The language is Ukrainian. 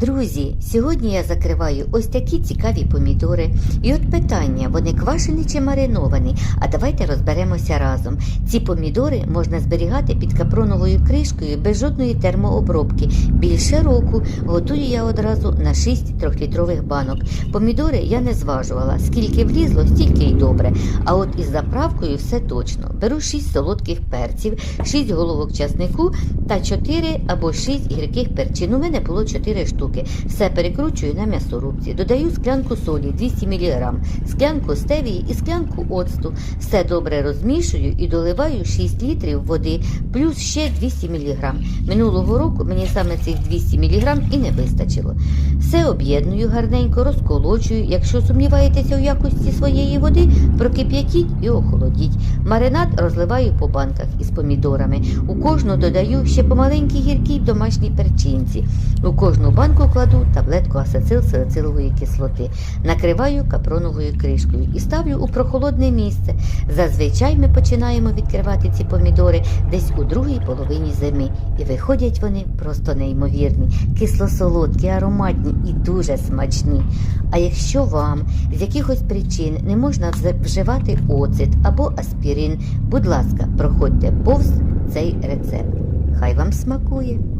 Друзі, сьогодні я закриваю ось такі цікаві помідори. І от питання, вони квашені чи мариновані? А давайте розберемося разом. Ці помідори можна зберігати під капроновою кришкою без жодної термообробки. Більше року готую я одразу на 6 трьохлітрових банок. Помідори я не зважувала. Скільки влізло, стільки й добре. А от із заправкою все точно. Беру 6 солодких перців, 6 головок часнику та 4 або 6 гірких перчин. У мене було 4 штуки. Все перекручую на м'ясорубці. Додаю склянку солі 200 мг, склянку стевії і склянку оцту. Все добре розмішую і доливаю 6 літрів води, плюс ще 200 мг. Минулого року мені саме цих 200 мг і не вистачило. Все об'єдную гарненько, розколочую. Якщо сумніваєтеся у якості своєї води, прокип'ятіть і охолодіть. Маринад розливаю по банках із помідорами. У кожну додаю ще по маленькій гіркій домашній перчинці. У кожну банку кладу таблетку ацетилсалицилової кислоти. Накриваю капроновою кришкою і ставлю у прохолодне місце. Зазвичай ми починаємо відкривати ці помідори десь у другій половині зими. І виходять вони просто неймовірні, кисло-солодкі, ароматні і дуже смачні. А якщо вам з якихось причин не можна вживати оцет або аспірин, будь ласка, проходьте повз цей рецепт. Хай вам смакує!